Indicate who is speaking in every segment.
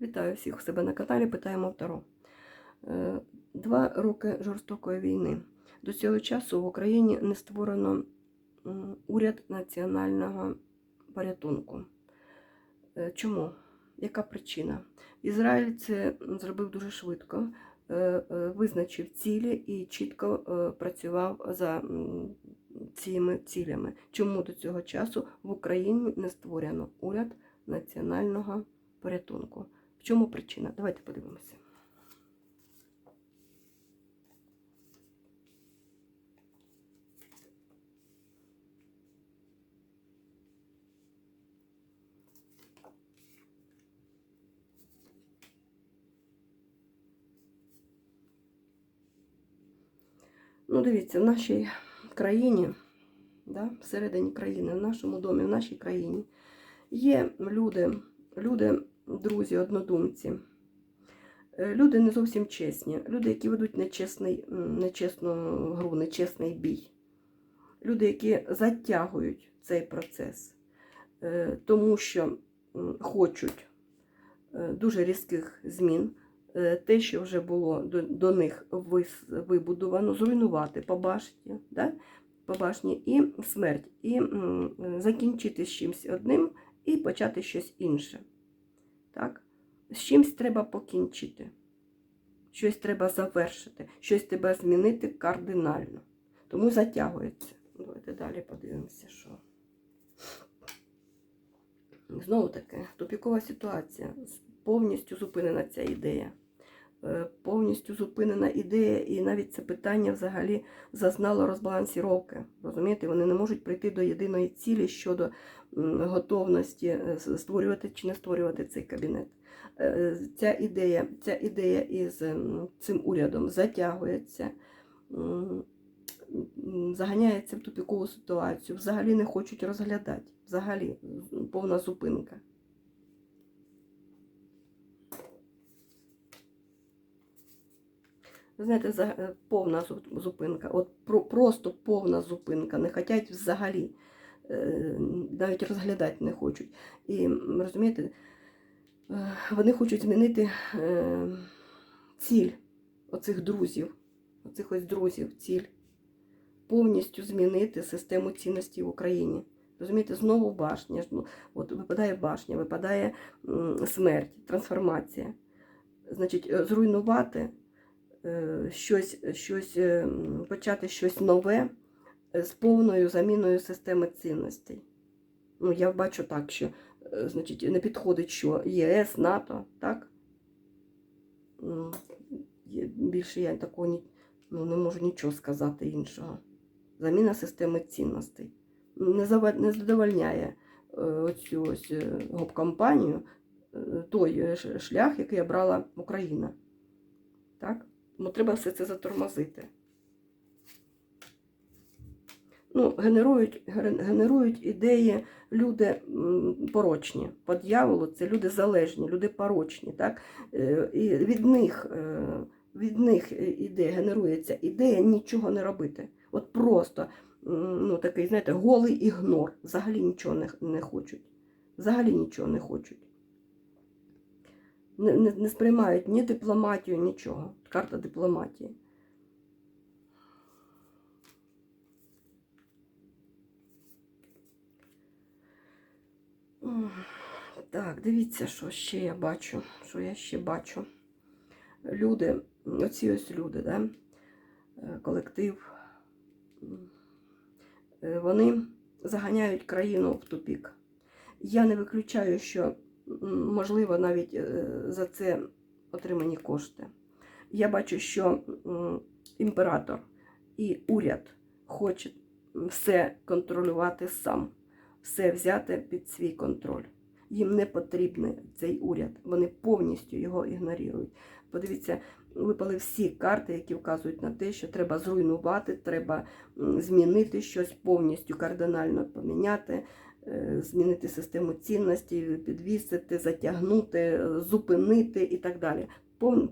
Speaker 1: Вітаю всіх у себе на каналі. Питаємо Таро. Е, Два роки жорстокої війни. До цього часу в Україні не створено уряд національного порятунку. Е, Чому? Яка причина? Ізраїль це зробив дуже швидко, е, визначив цілі і чітко працював за цими цілями. Чому до цього часу в Україні не створено уряд національного порятунку? В чому причина? Давайте подивимося. Ну, дивіться, в нашій країні, да, всередині країни, в нашому домі, в нашій країні є люди, люди, друзі, однодумці, е, люди не зовсім чесні, люди, які ведуть нечесний, нечесну гру, нечесний бій, люди, які затягують цей процес, е, тому що хочуть е, дуже різких змін. Те, що вже було до, них вибудовано, зруйнувати по башні, да? по башні і смерть, і закінчити з чимось одним і почати щось інше. Так? З чимось треба покінчити, щось треба завершити, щось треба змінити кардинально. Тому затягується. Давайте далі подивимося, що. Знову таки, тупікова ситуація. Повністю зупинена ця ідея. Е, Повністю зупинена ідея, і навіть це питання взагалі зазнало розбалансіровки. Розумієте, вони не можуть прийти до єдиної цілі щодо готовності е, створювати чи не створювати цей кабінет. Е, Ця ідея, ця ідея із цим урядом затягується, заганяється в тупікову ситуацію, взагалі не хочуть розглядати. Взагалі повна зупинка. Знаєте, е, повна зупинка, от просто повна зупинка, не хочуть взагалі, е, навіть розглядати не хочуть. І розумієте, е, вони хочуть змінити ціль оцих друзів, оцих ось друзів, ціль, повністю змінити систему цінностей в Україні. Розумієте, знову башня. Ну, от випадає башня, випадає смерть, трансформація. Значить, зруйнувати щось, щось, е, почати щось нове е, з повною заміною системи цінностей. Ну, я бачу так, що е, значить, не підходить, що ЄС, НАТО, так? Ну, Більше я такого ну, не можу нічого сказати іншого. Заміна системи цінностей. Не, задовольняє е, оцю ось е, гоп-компанію е, той е, шлях, який обрала Україна. Так? Тому треба все це затормозити. Ну, генерують, генерують ідеї люди порочні. По дьяволу це люди залежні, люди порочні. Так? Е, І від них, е, від них іде, генерується ідея нічого не робити. От просто ну, такий, знаєте, голий ігнор. Взагалі нічого не, не хочуть. Взагалі нічого не хочуть. Не, не, не сприймають ні дипломатію, нічого. Карта дипломатії. Так, дивіться, що ще я бачу. Що я ще бачу. Люди, оці ось люди, да? е, колектив, е, вони заганяють країну в тупік. Я не виключаю, що можливо навіть е, за це отримані кошти. Я бачу, що імператор і уряд хоче все контролювати сам, все взяти під свій контроль. Їм не потрібний цей уряд, вони повністю його ігнорують. Подивіться, випали всі карти, які вказують на те, що треба зруйнувати, треба змінити щось повністю кардинально поміняти, змінити систему цінностей, підвісити, затягнути, е, зупинити і так далі.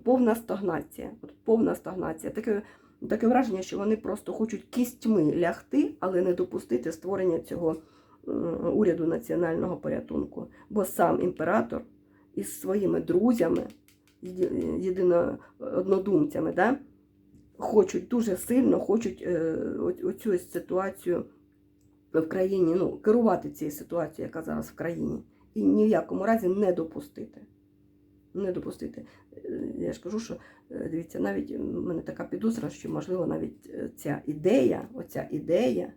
Speaker 1: Повна стагнація. От повна стагнація. Таке, таке враження, що вони просто хочуть кістьми лягти, але не допустити створення цього уряду національного порятунку. Бо сам імператор із своїми друзями, єди- єдино однодумцями, да? хочуть дуже сильно хочуть е, оцю ситуацію в країні, ну, керувати цією ситуацією, яка зараз в країні, і ні в якому разі не допустити. Не допустити. Е, Я ж кажу, що е, дивіться, навіть в мене така підозра, що можливо навіть е, ця ідея, оця ідея,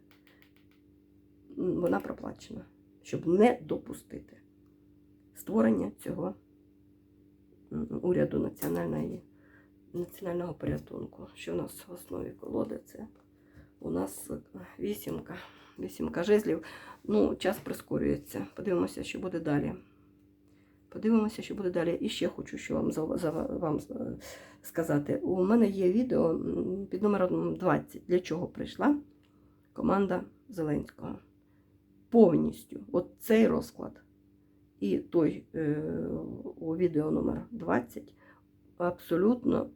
Speaker 1: вона проплачена, щоб не допустити створення цього уряду національної, національного порятунку. Що в нас в основі колоди? Це у нас е, вісімка, вісімка жезлів. Ну, час прискорюється. Подивимося, що буде далі. Подивимося, що буде далі. І ще хочу що вам, за, вам е, сказати. У мене є відео під номером 20. Для чого прийшла команда Зеленського. Повністю. От цей розклад. І той е, у відео номер 20 абсолютно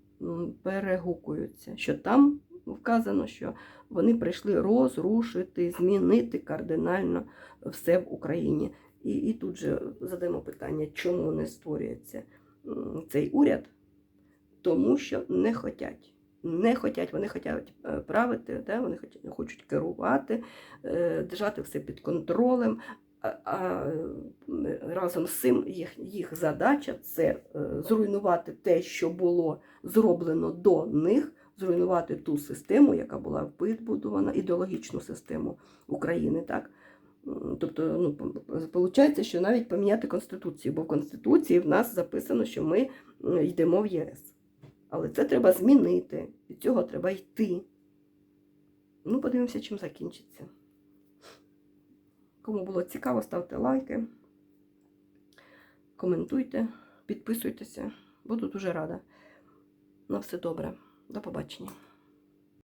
Speaker 1: перегукуються. Що там вказано, що вони прийшли розрушити, змінити кардинально все в Україні. І, і тут же задаємо питання, чому не створюється цей уряд? Тому що не хотять. Не хотять, вони хочуть е, правити, да? вони хочуть, керувати, е, держати все під контролем. А, а разом з цим їх, їх задача це е, зруйнувати те, що було зроблено до них, зруйнувати ту систему, яка була вибудована, ідеологічну систему України. Так? Тобто, ну, виходить, що навіть поміняти Конституцію, бо в Конституції в нас записано, що ми йдемо в ЄС. Але це треба змінити, від цього треба йти. Ну, подивимося, чим закінчиться. Кому було цікаво, ставте лайки, коментуйте, підписуйтеся. Буду дуже рада. На все добре. До побачення.